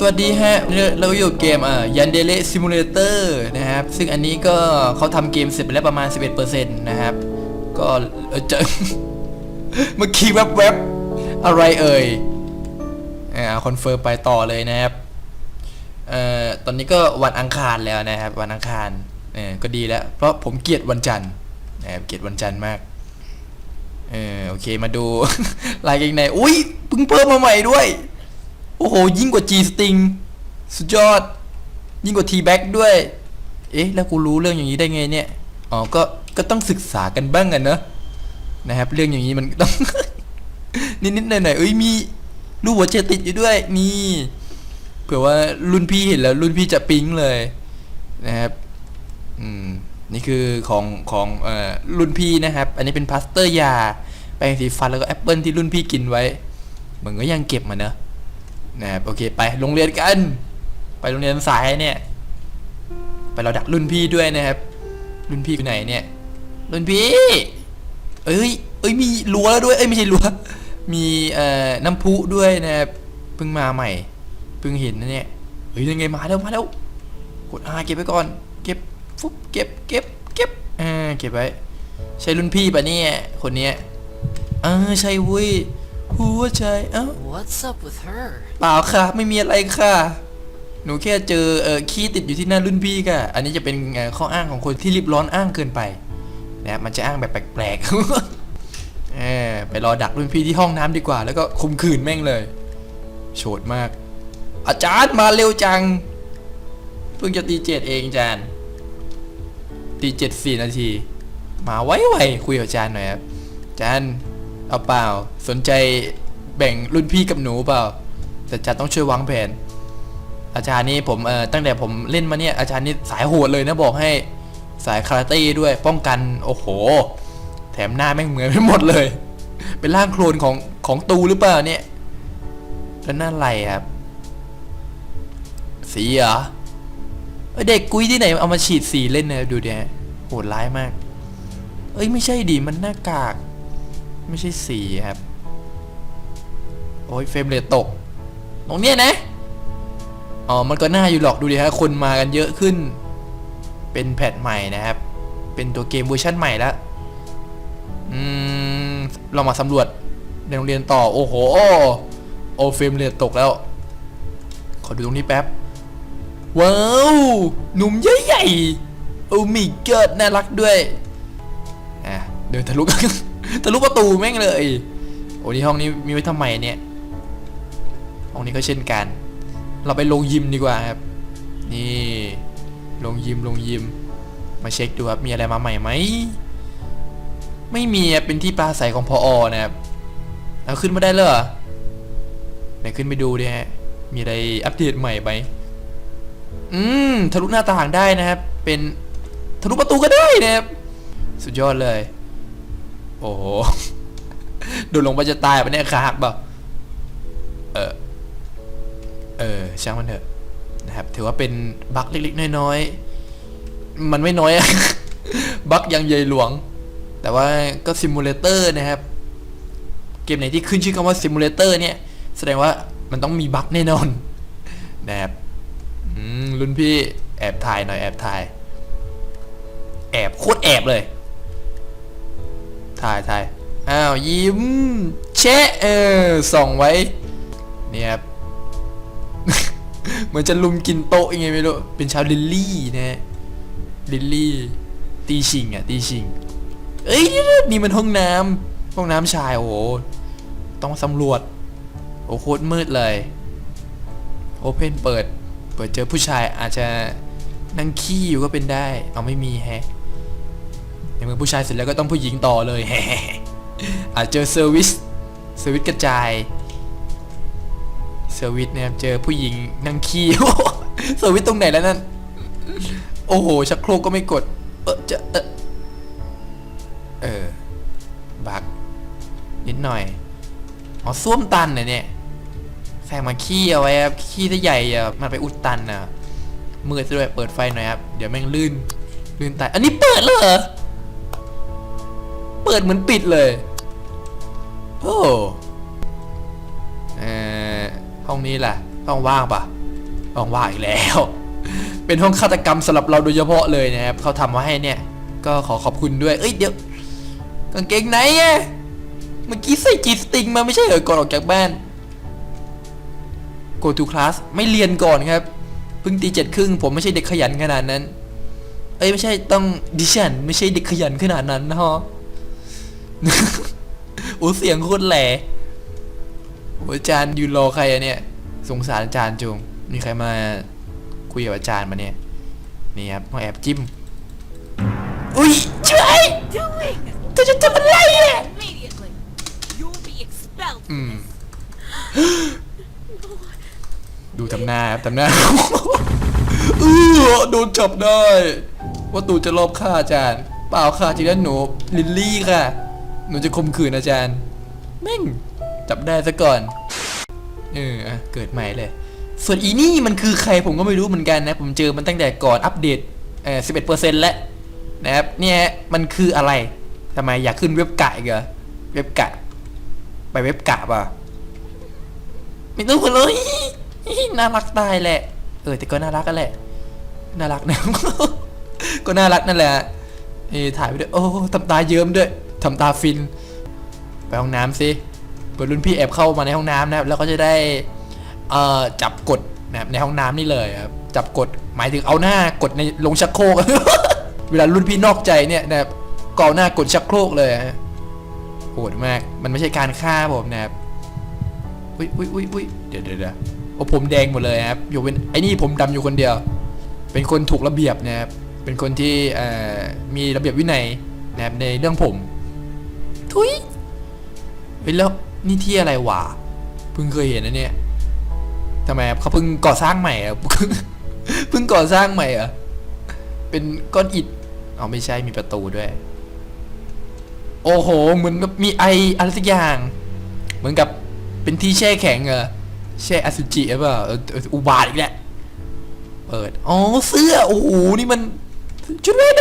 สวัสดีฮะ เราอยู่เกมอ่ายันเดเลซิมูเลเตอร์นะครับ ซึ่งอันนี้ก็เขาทำเกมเสร็จไปแล้วประมาณ 11%นะครับ ก็เอ่อจะเมื่อกี้แวบๆ อะไรเอ่ย อ่า คอนเฟิร์มไปต่อเลยนะครับ เอ่อ ตอนนี้ก็วันอังคารแล้วนะครับ วันอังคารเออก็ดีแล้ว เพราะผมเกลียดวันจันทร์นะครับเกลียดวันจันทร์มาก เออ โอเค มาดูลายเกงใน อุ้ยเพิ่งเพิ่มมาใหม่ด้วย โอ้โห ยิ่งกว่า G string สุดยอด ยิ่งกว่า T back ด้วย เอ๊ะ แล้วกูรู้เรื่องอย่างนี้ได้ไงเนี่ย อ๋อ ก็ ก็ต้องศึกษากันบ้างกันเนอะนะครับ เรื่องอย่างนี้มันต้อง นิดๆหน่อยๆเอ้ย มีรูปหัวใจติดอยู่ด้วย นี่ เผื่อว่ารุ่นพี่เห็นแล้ว รุ่นพี่จะปิ๊งเลย นะครับ อืม นี่คือของของเอ่อรุ่นพี่นะครับ อันนี้เป็นพลาสเตอร์ยา แปรงสีฟันแล้วก็แอปเปิลที่รุ่นพี่กินไว้เหมือนก็ยังเก็บมาเนอะ นะครับโอเคไปโรงเรียนกัน ไปโรงเรียนสายเนี่ย ไปเราดักรุ่นพี่ด้วยนะครับ รุ่นพี่อยู่ไหนเนี่ย รุ่นพี่ เอ้ย เอ้ยมีรั้วแล้วด้วย เอ้ยไม่ใช่รั้ว มีเอ่อน้ำพุด้วยนะครับเพิ่งมาใหม่เพิ่งเห็นนะเนี่ยเฮ้ยยังไงมาแล้วมาแล้วกดอาเก็บไว้ก่อน เก็บฟุบเก็บเก็บเก็บอ่าเก็บไว้ใช่รุ่นพี่ปะเนี่ยคนเนี้ยเออใช่เว้ย หัวใจเอ้า What's up with her? เปล่าค่ะ ไม่มีอะไรค่ะ หนูแค่เจอเออขี้ติดอยู่ที่หน้ารุ่นพี่ค่ะอันนี้จะเป็นเอ่อข้ออ้างของคนที่รีบร้อนอ้างเกินไปนะครับมันจะอ้างแบบแปลกๆ เออไปรอดักรุ่นพี่ที่ห้องน้ำดีกว่า แล้วก็คุมขืนแม่งเลย โฉดมาก อาจารย์มาเร็วจัง เพิ่งจะตีเจ็ดเองอาจารย์ ตีเจ็ดสี่นาที มาไวๆคุยกับอาจารย์หน่อยครับอาจารย์ เอาเปล่า สนใจแบ่งรุ่นพี่กับหนูเปล่า แต่อาจารย์ต้องช่วยวางแผน อาจารย์นี่ผมเอ่อตั้งแต่ผมเล่นมาเนี่ยอาจารย์นี่สายโหดเลยนะบอกให้สายคาราเต้ด้วยป้องกันโอ้โห แถมหน้าแม่งเหมือนไปหมดเลย เป็นร่างโคลนของของตูหรือเปล่าเนี่ยแล้วนั่นอะไรครับ สีเหรอเอ้เด็กกุ้ยที่ไหนเอามาฉีดสีเล่นเนี่ยดูดิฮะโหดร้ายมาก เอ้ยไม่ใช่ดิมันหน้ากาก ไม่ใช่สีครับ โอ้ยเฟรมเรทตก ตรงเนี้ยนะ อ๋อ มันก็น่าอยู่หรอกดูดิฮะ คนมากันเยอะขึ้น เป็นแพทใหม่นะครับ เป็นตัวเกมเวอร์ชันใหม่แล้วอืม เรามาสำรวจในโรงเรียนต่อ โอ้โห โอ้เฟรมเรทตกแล้ว ขอดูตรงนี้แป๊บ ว้าว หนุ่มใหญ่ๆโอ้มิเกิดน่ารักด้วย อะ เดินทะลุกัน ทะลุประตูแม่งเลย โอ้นี่ห้องนี้มีไว้ทำไมเนี่ย ห้องนี้ก็เช่นกัน เราไปลงยิมดีกว่าครับ นี่ลงยิมลงยิม มาเช็คดูครับมีอะไรมาใหม่ไหม ไม่มีเป็นที่ปลาใสของพออนะครับเอาขึ้นมาได้เลยเหรอไหนขึ้นไปดูดิฮะ มีอะไรอัปเดตใหม่ไหมอืมทะลุหน้าต่างได้นะครับ เป็นทะลุประตูก็ได้นะครับ สุดยอดเลย โอ้โหดนลงไปจะตายปะเนี่ยขาหักเปล่าเออ เออ ช่างมันเถอะ นะครับ ถือว่าเป็นบั๊กเล็กๆ น้อยๆ มันไม่น้อยอะบั๊กยังใหญ่หลวง แต่ว่าก็ซิมูเลเตอร์นะครับ เกมไหนที่ขึ้นชื่อคำว่าซิมูเลเตอร์เนี่ย แสดงว่ามันต้องมีบั๊กแน่นอน นะครับรุ่นพี่แอบถ่ายหน่อยแอบถ่าย แอบโคตรแอบเลย ถ่ายถ่ายอ้าวยิ้มแชะเออส่องไว้เนี่ยครับเหมือนจะลุมกินโต๊ะยังไงไม่รู้เป็นชาวลิลลี่นะฮะลิลลี่ ตีชิงอะตีชิงเอ้ยนี่มันห้องน้ำห้องน้ำชายโอ้โหต้องสำรวจโอ้โคตรมืดเลยโอเพนเปิด เปิดเจอผู้ชายอาจจะนั่งขี้อยู่ก็เป็นได้ เอาไม่มีแฮะ ในเมื่อผู้ชายเสร็จแล้วก็ต้องผู้หญิงต่อเลยอาจเจอเซอร์วิสเซอร์วิสกระจายเซอร์วิสเนี่ยครับเจอผู้หญิงนั่งขี้เซอร์วิสตรงไหนแล้วนั่นโอ้โหชักโครกก็ไม่กด เออจะเออเออบักนิดหน่อยอ๋อส้วมตันนะเนี่ยแฝงมาขี้เอาไว้ครับขี้ถ้าใหญ่อะมันไปอุดตันนะมืดซะด้วยเปิดไฟหน่อยครับเดี๋ยวแม่งลื่นลื่นตายอันนี้เปิดเลย เปิดเหมือนปิดเลย โอ้เออห้องนี้แหละห้องว่างปะห้องว่างอีกแล้ว เป็นห้องฆาตกรรมสำหรับเราโดยเฉพาะเลยนะครับเขาทำมาให้เนี่ย ก็ขอขอบคุณด้วย เอ้ยเดี๋ยวกางเกงไหนอะเมื่อกี้ใส่จีสติงมาไม่ใช่เหรอก่อนออกจากบ้าน go to class ไม่เรียนก่อนครับเพิ่งตีเจ็ดครึ่งผมไม่ใช่เด็กขยันขนาดนั้น เอ้ยไม่ใช่ต้องดิฉันไม่ใช่เด็กขยันขนาดนั้นนะฮะ อ้เสียงโคตรแหล่โอ้อาจารย์ยืนรอใครอะเนี่ย สงสารอาจารย์จุงมีใครมาคุยกับอาจารย์มาเนี่ย นี่ครับมาแอบจิ้ม อุ้ยช่วย doing? เธอจะทำอะไรอะ Immediately. You'll be expelled. อืม ดูทำหน้าครับทำหน้าเออโดนจับได้ ว่าตูจะลอบฆ่าอาจารย์ เปล่าค่ะจริงแล้วหนู ลิลลี่ค่ะ หนูจะข่มขืนอาจารย์แม่งจับได้ซะก่อนเออเกิดใหม่เลย ส่วนอีนี่มันคือใครผมก็ไม่รู้เหมือนกันนะ ผมเจอมันตั้งแต่ก่อนอัปเดตเอ่อ11%แล้วนะครับเนี่ยมันคืออะไรทำไมอยากขึ้นเว็บกะอีกเหรอเว็บกะ ไปเว็บกะป่ะไม่ต้องเลยน่ารักตายแหละ เออแต่ก็น่ารักกันแหละ น่ารักนะก็น่ารักนั่นแหละเออถ่ายไปด้วยโอ้ทำตาเยิ้มด้วย ทำตาฟิน ไปห้องน้ำสิเปิดรุ่นพี่แอบเข้ามาในห้องน้ำนะครับ แล้วก็จะได้จับกดนะครับในห้องน้ำนี่เลยครับ จับกดหมายถึงเอาหน้ากดในลงชักโครกเวลารุ่นพี่นอกใจเนี่ยนะครับก็เอาหน้ากดชักโครกเลยโหดมาก มันไม่ใช่การฆ่าผมนะครับอุ้ยอุ้ยอุ้ยอุ้ยเดี๋ยวเดี๋ยวเดี๋ยวโอ้ผมแดงหมดเลยครับอยู่เป็นไอ้นี่ผมดำอยู่คนเดียว เป็นคนถูกระเบียบนะครับ เป็นคนที่มีระเบียบวินัยนะครับในเรื่องผม ทุยเฮ้ยแล้วนี่ที่อะไรวะเพิ่งเคยเห็นนะเนี่ยทำไมเขาเพิ่งก่อสร้างใหม่เหรอะเพิ่งก่อสร้างใหม่อะเป็นก้อนอิฐอ๋อไม่ใช่มีประตูด้วย โอ้โหเหมือนกับมีไออะไรสักอย่าง เหมือนกับเป็นที่แช่แข็งเหรอแช่อสุจิหรือเปล่าอุบาทอีกแหละเปิด อ๋อ เสื้อ โอ้โห นี่มัน ชุดว่าย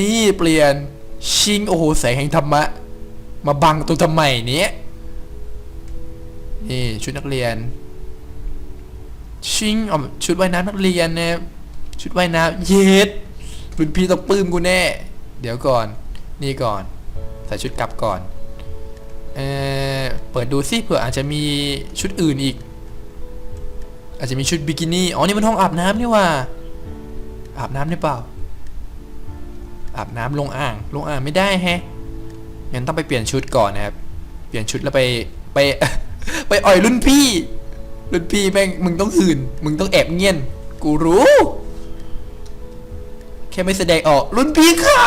นี่เปลี่ยนชิงโอ้โหแสงแห่งธรรมะ มาบังตัวทำไมเนี้ยนี่ชุดนักเรียน ชิงเอชุดว่ายน้ำนักเรียนเนี่ยชุดว่ายน้ำเย็ดรุ่นพี่ต้องปลื้มกูแน่ เดี๋ยวก่อน นี่ก่อน ใส่ชุดกลับก่อน เออเปิดดูซิเผื่ออาจจะมีชุดอื่นอีก อาจจะมีชุดบิกินี่ อ๋อ นี่มันห้องอาบน้ำนี่ว่า อาบน้ำได้เปล่า อาบน้ำลงอ่าง ลงอ่างไม่ได้แฮะงั้นต้องไปเปลี่ยนชุดก่อนนะครับ เปลี่ยนชุดแล้วไปไปไปอ่อยรุ่นพี่ รุ่นพี่แม่งมึงต้องหื่น มึงต้องแอบเงียน กูรู้ แค่ไม่แสดงออก รุ่นพี่ค่ะ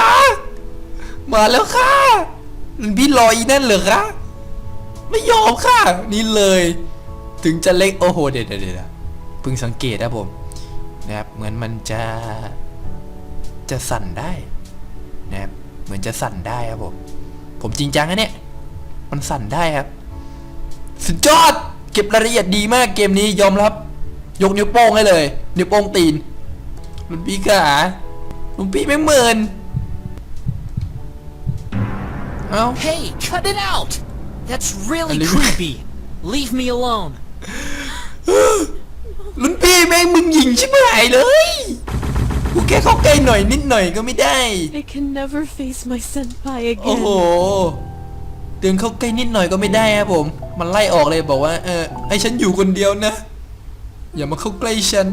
มาแล้วค่ะรุ่นพี่รออีนั่นเหรอคะไม่ยอมค่ะ นี่เลย ถึงจะเล็กโอ้โหเดี๋ยวเดี๋ยวเดี๋ยวเพิ่งสังเกตนะผมนะครับเหมือนมันจะจะสั่นได้ นะครับ เหมือนจะสั่นได้ครับผม ผมจริงจังนะเนี่ย มันสั่นได้ครับ สุดยอด เก็บรายละเอียดดีมากเกมนี้ยอมรับ ยกนิ้วโป้งให้เลย นิ้วโป้งตีนลุงพี่ขาลุงพี่ไม่เหมือนเอ้า Hey, cut it out! That's really Hello? creepy. Leave me alone. ลุนพี่แม่งมึงหยิงชิบหายเลยกูแค่เข้าใกล้หน่อยนิดหน่อยก็ไม่ได้ I can never face my senpai โอ้โห again. เดินเข้าใกล้นิดหน่อยก็ไม่ได้ครับผม มันไล่ออกเลยบอกว่า เออให้ฉันอยู่คนเดียวนะ อย่ามาเข้าใกล้ฉัน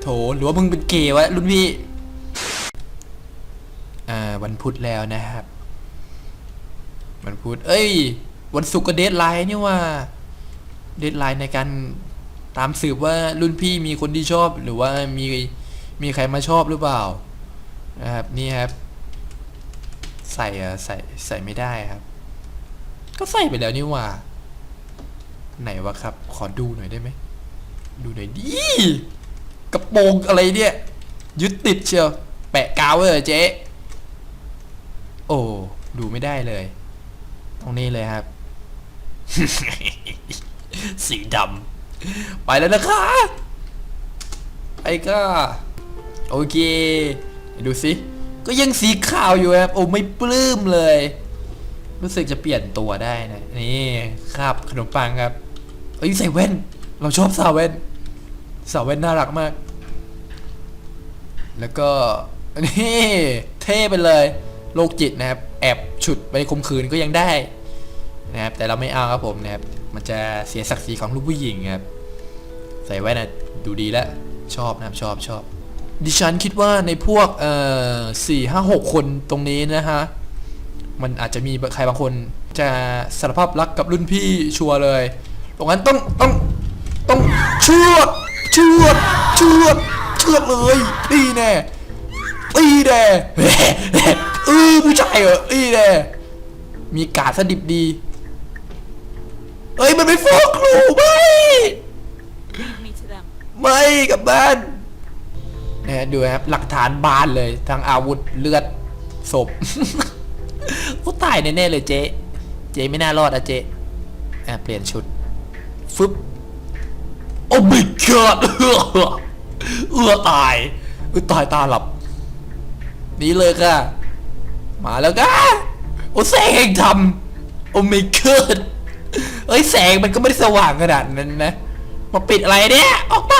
โถหรือว่ามึงเป็นเกย์วะรุ่นพี่ อ่าวันพุธแล้วนะครับ วันพุธเอ้ย วันศุกร์ก็เดทไลน์นี่ว่า เดทไลน์ในการตามสืบว่ารุ่นพี่มีคนที่ชอบหรือว่ามี มีใครมาชอบหรือเปล่านะครับนี่ครับใส่อะใส่ใส่ไม่ได้ครับ ก็ใส่ไปแล้วนี่ว่า ไหนวะครับ ขอดูหน่อยได้ไหมดูหน่อยดิกระโปรงอะไรเนี่ยยึดติดเชียวแปะกาวเหรอเจ๊โอ้ดูไม่ได้เลย ตรงนี้เลยครับ สีดำไปแล้วนะคะไปก็ โอเค ดูสิ ก็ยังสีขาวอยู่ครับ โอ้ไม่ปลื้มเลย รู้สึกจะเปลี่ยนตัวได้นะ นี่คราบขนมปังครับ เอ้ยใส่แว่น เราชอบสาวแว่น สาวแว่นน่ารักมาก แล้วก็ นี่เท่ไปเลยโรคจิตนะครับ แอบฉุดไปข่มขืนก็ยังได้นะครับ แต่เราไม่เอาครับผมนะครับ มันจะเสียศักดิ์ศรีของลูกผู้หญิงครับ ใส่แว่นนะดูดีแล้ว ชอบนะครับชอบชอบ ดิฉันคิดว่าในพวกเอ่อสี่ห้าหกคนตรงนี้นะฮะ มันอาจจะมีใครบางคนจะสารภาพรักกับรุ่นพี่ชัวร์เลยตรงนั้นต้องต้องต้องเชือดเชือดเชือดเชือดเลยตีแน่ตีแน่เออผู้ชายเหรอตีแน่มีกาดสดิบดี เอ้ยมันไม่ฟ้องครูไม่ Leave me to them. ไม่กลับบ้าน นะฮะดูครับหลักฐานบานเลยทั้งอาวุธเลือดศพโอ้ตายแน่ๆเลยเจ๊เจ๊ไม่น่ารอดอะเจ๊อะเปลี่ยนชุดฟึบโอ้ my god เอื้อเอื้อตายเอื้อตายตาหลับนี่เลยค่ะ มาแล้วก็โอ้แสงทำโอ้ my god เอ้ยแสงมันก็ไม่ได้สว่างขนาดนั้นนะ มาปิดอะไรเนี่ย ออกไป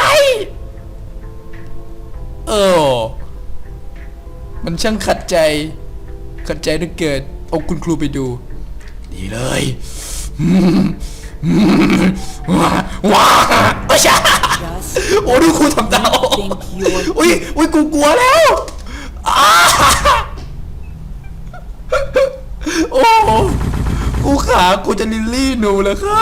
เออ มันช่างขัดใจ ขัดใจเหลือเกินเอาคุณครูไปดู ดีเลยว้าว้าไม่ใช่โอ้ดูครูทำตาโอ้อุ้ยอุ้ยกูกลัวแล้วโอ้กูขากูจะลิลลี่หนูเลยค่ะ